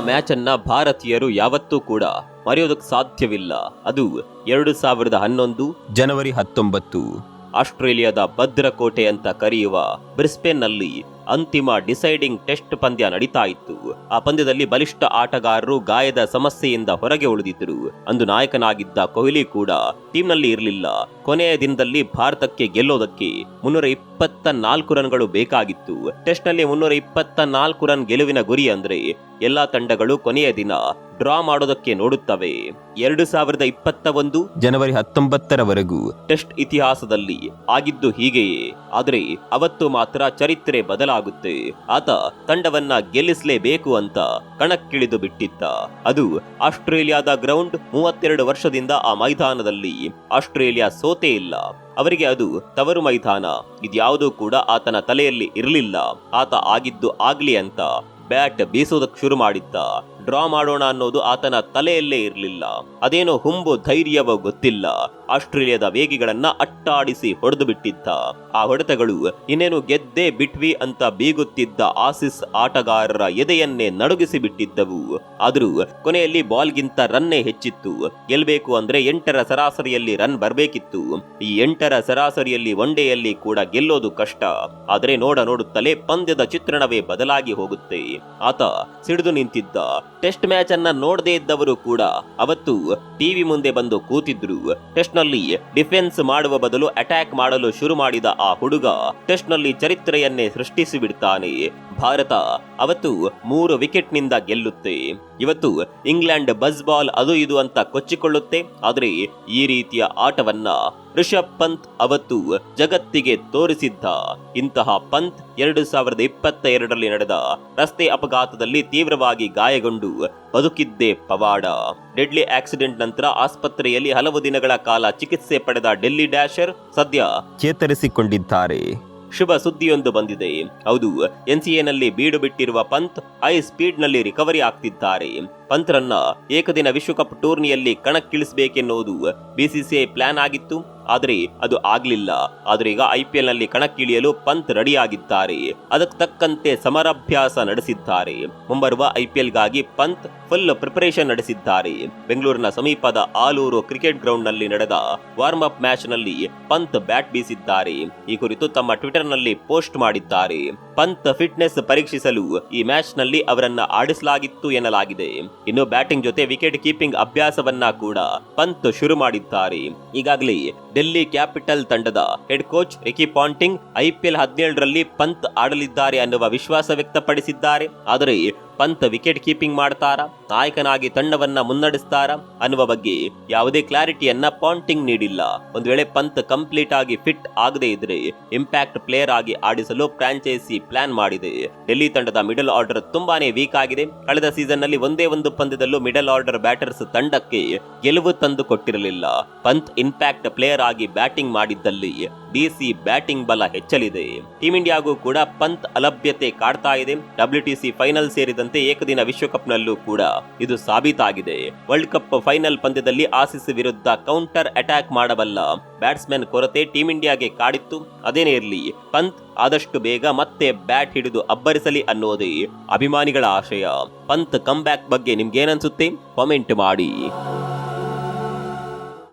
Match ಅನ್ನ ಭಾರತೀಯರು ಯಾವತ್ತೂ ಕೂಡ ಮರೆಯೋದಕ್ಕೆ ಸಾಧ್ಯವಿಲ್ಲ. ಅದು ಎರಡು ಸಾವಿರದ ಹನ್ನೊಂದು ಜನವರಿ ಹತ್ತೊಂಬತ್ತು. ಆಸ್ಟ್ರೇಲಿಯಾದ ಭದ್ರಕೋಟೆ ಅಂತ ಕರೆಯುವ ಬ್ರಿಸ್ಬೇನ್ನಲ್ಲಿ ಅಂತಿಮ ಡಿಸೈಡಿಂಗ್ ಟೆಸ್ಟ್ ಪಂದ್ಯ ನಡೀತಾ ಇತ್ತು. ಆ ಪಂದ್ಯದಲ್ಲಿ ಬಲಿಷ್ಠ ಆಟಗಾರರು ಗಾಯದ ಸಮಸ್ಯೆಯಿಂದ ಹೊರಗೆ ಉಳಿದಿದ್ದರು. ಅಂದು ನಾಯಕನಾಗಿದ್ದ ಕೊಹ್ಲಿ ಕೂಡ ಟೀಮ್ನಲ್ಲಿ ಇರಲಿಲ್ಲ. ಕೊನೆಯ ದಿನದಲ್ಲಿ ಭಾರತಕ್ಕೆ ಗೆಲ್ಲೋದಕ್ಕೆ ಮುನ್ನೂರ ಇಪ್ಪತ್ತ ನಾಲ್ಕು ರನ್ಗಳು ಬೇಕಾಗಿತ್ತು. ಟೆಸ್ಟ್ನಲ್ಲಿ ಮುನ್ನೂರ ಇಪ್ಪತ್ತ ನಾಲ್ಕು ರನ್ ಗೆಲುವಿನ ಗುರಿ ಅಂದ್ರೆ ಎಲ್ಲಾ ತಂಡಗಳು ಕೊನೆಯ ದಿನ ಡ್ರಾ ಮಾಡೋದಕ್ಕೆ ನೋಡುತ್ತವೆ. ಎರಡು ಸಾವಿರದ ಇಪ್ಪತ್ತ ಒಂದು ಜನವರಿ ಹತ್ತೊಂಬತ್ತರವರೆಗೂ ಟೆಸ್ಟ್ ಇತಿಹಾಸದಲ್ಲಿ ಆಗಿದ್ದು ಹೀಗೆಯೇ. ಆದರೆ ಅವತ್ತು ಮಾತ್ರ ಚರಿತ್ರೆ ಬದಲಾಗುತ್ತೆ. ಆತ ತಂಡವನ್ನ ಗೆಲ್ಲಿಸಲೇಬೇಕು ಅಂತ ಕಣಕ್ಕಿಳಿದು ಬಿಟ್ಟಿದ್ದ. ಅದು ಆಸ್ಟ್ರೇಲಿಯಾದ ಗ್ರೌಂಡ್ ಮೂವತ್ತೆರಡು ವರ್ಷದಿಂದ ಆ ಮೈದಾನದಲ್ಲಿ ಆಸ್ಟ್ರೇಲಿಯಾ ಸೋತೇ ಇಲ್ಲ. ಅವರಿಗೆ ಅದು ತವರು ಮೈದಾನ. ಇದ್ಯಾವುದೂ ಕೂಡ ಆತನ ತಲೆಯಲ್ಲಿ ಇರಲಿಲ್ಲ. ಆತ ಆಗಿದ್ದು ಆಗ್ಲಿ ಅಂತ ಬ್ಯಾಟ್ ಬೀಸೋದಕ್ಕೆ ಶುರು ಮಾಡಿದ್ದ. ಡ್ರಾ ಮಾಡೋಣ ಅನ್ನೋದು ಆತನ ತಲೆಯಲ್ಲೇ ಇರಲಿಲ್ಲ. ಅದೇನೋ ಹುಂಬು ಧೈರ್ಯವೋ ಗೊತ್ತಿಲ್ಲ. ಆಸ್ಟ್ರೇಲಿಯಾದ ವೇಗಿಗಳನ್ನ ಅಟ್ಟಾಡಿಸಿ ಹೊಡೆದು ಬಿಟ್ಟಿದ್ದ. ಆ ಹೊಡೆತಗಳು ಇನ್ನೇನು ಗೆದ್ದೇ ಬಿಟ್ವಿ ಅಂತ ಬೀಗುತ್ತಿದ್ದ ಆಸಿಸ್ ಆಟಗಾರರ ಎದೆಯನ್ನೇ ನಡುಗಿಸಿ ಬಿಟ್ಟಿದ್ದವು. ಆದರೂ ಕೊನೆಯಲ್ಲಿ ಬಾಲ್ಗಿಂತ ರನ್ನೇ ಹೆಚ್ಚಿತ್ತು. ಗೆಲ್ಬೇಕು ಅಂದ್ರೆ ಎಂಟರ ಸರಾಸರಿಯಲ್ಲಿ ರನ್ ಬರಬೇಕಿತ್ತು. ಈ ಎಂಟರ ಸರಾಸರಿಯಲ್ಲಿ ಒನ್ಡೇಯಲ್ಲಿ ಕೂಡ ಗೆಲ್ಲೋದು ಕಷ್ಟ. ಆದರೆ ನೋಡ ನೋಡುತ್ತಲೇ ಪಂದ್ಯದ ಚಿತ್ರಣವೇ ಬದಲಾಗಿ ಹೋಗುತ್ತೆ. ಆತ ಸಿಡಿದು ನಿಂತಿದ್ದ. ಟೆಸ್ಟ್ ಮ್ಯಾಚ್ ಅನ್ನ ನೋಡದೇ ಇದ್ದವರು ಕೂಡ ಅವತ್ತು ಟಿವಿ ಮುಂದೆ ಬಂದು ಕೂತಿದ್ರು. ಟೆಸ್ಟ್ನಲ್ಲಿ ಡಿಫೆನ್ಸ್ ಮಾಡುವ ಬದಲು ಅಟ್ಯಾಕ್ ಮಾಡಲು ಶುರು ಮಾಡಿದ ಆ ಹುಡುಗ ಟೆಸ್ಟ್ನಲ್ಲಿ ಚರಿತ್ರೆಯನ್ನೇ ಸೃಷ್ಟಿಸಿ ಬಿಡ್ತಾನೆ. ಭಾರತ ಅವತ್ತು ಮೂರು ವಿಕೆಟ್ನಿಂದ ಗೆಲ್ಲುತ್ತೆ. ಇವತ್ತು ಇಂಗ್ಲೆಂಡ್ ಬಸ್ ಬಾಲ್ ಅದು ಇದು ಅಂತ ಕೊಚ್ಚಿಕೊಳ್ಳುತ್ತೆ. ಆದರೆ ಈ ರೀತಿಯ ಆಟವನ್ನ ರಿಷಬ್ ಪಂತ್ ಅವತ್ತು ಜಗತ್ತಿಗೆ ತೋರಿಸಿದ್ದ. ಇಂತಹ ಪಂತ್ ಎರಡು ಸಾವಿರದ ಇಪ್ಪತ್ತ ಎರಡರಲ್ಲಿ ನಡೆದ ರಸ್ತೆ ಅಪಘಾತದಲ್ಲಿ ತೀವ್ರವಾಗಿ ಗಾಯಗೊಂಡು ಬದುಕಿದ್ದೇ ಪವಾಡ. ಡೆಡ್ಲಿ ಆಕ್ಸಿಡೆಂಟ್ ನಂತರ ಆಸ್ಪತ್ರೆಯಲ್ಲಿ ಹಲವು ದಿನಗಳ ಕಾಲ ಚಿಕಿತ್ಸೆ ಪಡೆದ ಡೆಲ್ಲಿ ಡ್ಯಾಶರ್ ಸದ್ಯ ಚೇತರಿಸಿಕೊಂಡಿದ್ದಾರೆ. ಶುಭ ಸುದ್ದಿಯೊಂದು ಬಂದಿದೆ. ಹೌದು, ಎನ್ಸಿಎನಲ್ಲಿ ಬೀಡು ಬಿಟ್ಟಿರುವ ಪಂತ್ ಐ ಸ್ಪೀಡ್ನಲ್ಲಿ ರಿಕವರಿ ಆಗ್ತಿದ್ದಾರೆ. ಪಂತ್ರನ್ನ ಏಕದಿನ ವಿಶ್ವಕಪ್ ಟೂರ್ನಿಯಲ್ಲಿ ಕಣಕ್ಕಿಳಿಸಬೇಕೆನ್ನುವುದು ಬಿಸಿಸಿಐ ಪ್ಲಾನ್ ಆಗಿತ್ತು. ಆದರೆ ಅದು ಆಗ್ಲಿಲ್ಲ. ಆದರೆ ಈಗ ಐ ನಲ್ಲಿ ಕಣಕ್ಕಿಳಿಯಲು ಪಂತ್ ರೆಡಿಯಾಗಿದ್ದಾರೆ. ಅದಕ್ಕೆ ತಕ್ಕಂತೆ ಸಮರಾಭ್ಯಾಸ ನಡೆಸಿದ್ದಾರೆ. ಮುಂಬರುವ ಐ ಪಿ ಎಲ್ಗಾಗಿ ಪಂತ್ ಫುಲ್ ಪ್ರಿಪರೇಷನ್ ನಡೆಸಿದ್ದಾರೆ. ಬೆಂಗಳೂರಿನ ಸಮೀಪದ ಆಲೂರು ಕ್ರಿಕೆಟ್ ಗ್ರೌಂಡ್ನಲ್ಲಿ ನಡೆದ ವಾರ್ಮ್ ಅಪ್ ಮ್ಯಾಚ್ನಲ್ಲಿ ಪಂತ್ ಬ್ಯಾಟ್ ಬೀಸಿದ್ದಾರೆ. ಈ ಕುರಿತು ತಮ್ಮ ಟ್ವಿಟರ್ನಲ್ಲಿ ಪೋಸ್ಟ್ ಮಾಡಿದ್ದಾರೆ. ಪಂತ್ ಫಿಟ್ನೆಸ್ ಪರೀಕ್ಷಿಸಲು ಈ ಮ್ಯಾಚ್ನಲ್ಲಿ ಅವರನ್ನ ಆಡಿಸಲಾಗಿತ್ತು ಎನ್ನಲಾಗಿದೆ. ಇನ್ನು ಬ್ಯಾಟಿಂಗ್ ಜೊತೆ ವಿಕೆಟ್ ಕೀಪಿಂಗ್ ಅಭ್ಯಾಸವನ್ನ ಕೂಡ ಪಂತ್ ಶುರು ಮಾಡಿದ್ದಾರೆ. ಈಗಾಗಲೇ ಡೆಲ್ಲಿ ಕ್ಯಾಪಿಟಲ್ ತಂಡದ head coach Ricky Ponting IPL ಹದಿನೇಳರಲ್ಲಿ ಪಂತ್ ಆಡಲಿದ್ದಾರೆ ಅನ್ನುವ ವಿಶ್ವಾಸ ವ್ಯಕ್ತಪಡಿಸಿದ್ದಾರೆ. ಆದರೆ ಪಂತ್ ವಿಕೆಟ್ ಕೀಪಿಂಗ್ ಮಾಡ್ತಾರಾ? ನಾಯಕನಾಗಿ ತಂಡವನ್ನ ಮುನ್ನಡೆಸ್ತಾರಾ? ಅನ್ನುವ ಬಗ್ಗೆ ಯಾವುದೇ ಕ್ಲಾರಿಟಿಯನ್ನ ಪಾಂಟಿಂಗ್ ನೀಡಿಲ್ಲ. ಒಂದು ವೇಳೆ ಪಂತ್ ಕಂಪ್ಲೀಟ್ ಆಗಿ ಫಿಟ್ ಆಗದೆ ಇದ್ರೆ ಇಂಪ್ಯಾಕ್ಟ್ ಪ್ಲೇಯರ್ ಆಗಿ ಆಡಿಸಲು ಫ್ರಾಂಚೈಸಿ ಪ್ಲಾನ್ ಮಾಡಿದೆ. ಡೆಲ್ಲಿ ತಂಡದ ಮಿಡಲ್ ಆರ್ಡರ್ ತುಂಬಾನೇ ವೀಕ್ ಆಗಿದೆ. ಕಳೆದ ಸೀಸನ್ನಲ್ಲಿ ಒಂದೇ ಒಂದು ಪಂದ್ಯದಲ್ಲೂ ಮಿಡಲ್ ಆರ್ಡರ್ ಬ್ಯಾಟರ್ಸ್ ತಂಡಕ್ಕೆ ಗೆಲುವು ತಂದು ಕೊಟ್ಟಿರಲಿಲ್ಲ. ಪಂತ್ ಇಂಪ್ಯಾಕ್ಟ್ ಪ್ಲೇಯರ್ ಆಗಿ ಬ್ಯಾಟಿಂಗ್ ಮಾಡಿದ್ದಲ್ಲಿ ಡಿಸಿ ಬ್ಯಾಟಿಂಗ್ ಬಲ ಹೆಚ್ಚಲಿದೆ. ಟೀಂ ಇಂಡಿಯಾಗೂ ಕೂಡ ಪಂತ್ ಅಲಭ್ಯತೆ ಕಾಡ್ತಾ ಇದೆ. ಡಬ್ಲ್ಯೂಟಿಸಿ ಫೈನಲ್ ಸೇರಿದಂತೆ ಏಕದಿನ ವಿಶ್ವಕಪ್ನಲ್ಲೂ ಕೂಡ ಇದು ಸಾಬೀತಾಗಿದೆ. ವರ್ಲ್ಡ್ ಕಪ್ ಫೈನಲ್ ಪಂದ್ಯದಲ್ಲಿ ಆಸಿಸ್ ವಿರುದ್ಧ ಕೌಂಟರ್ ಅಟ್ಯಾಕ್ ಮಾಡಬಲ್ಲ ಬ್ಯಾಟ್ಸ್ಮನ್ ಕೊರತೆ ಟೀಂ ಇಂಡಿಯಾಗೆ ಕಾಡಿತ್ತು. ಅದೇನೇ ಇರಲಿ, ಪಂತ್ ಆದಷ್ಟು ಬೇಗ ಮತ್ತೆ ಬ್ಯಾಟ್ ಹಿಡಿದು ಅಬ್ಬರಿಸಲಿ ಅನ್ನೋದೇ ಅಭಿಮಾನಿಗಳ ಆಶಯ. ಪಂತ್ ಕಮ್ ಬ್ಯಾಕ್ ಬಗ್ಗೆ ನಿಮ್ಗೇನನ್ಸುತ್ತೆ? ಕಾಮೆಂಟ್ ಮಾಡಿ.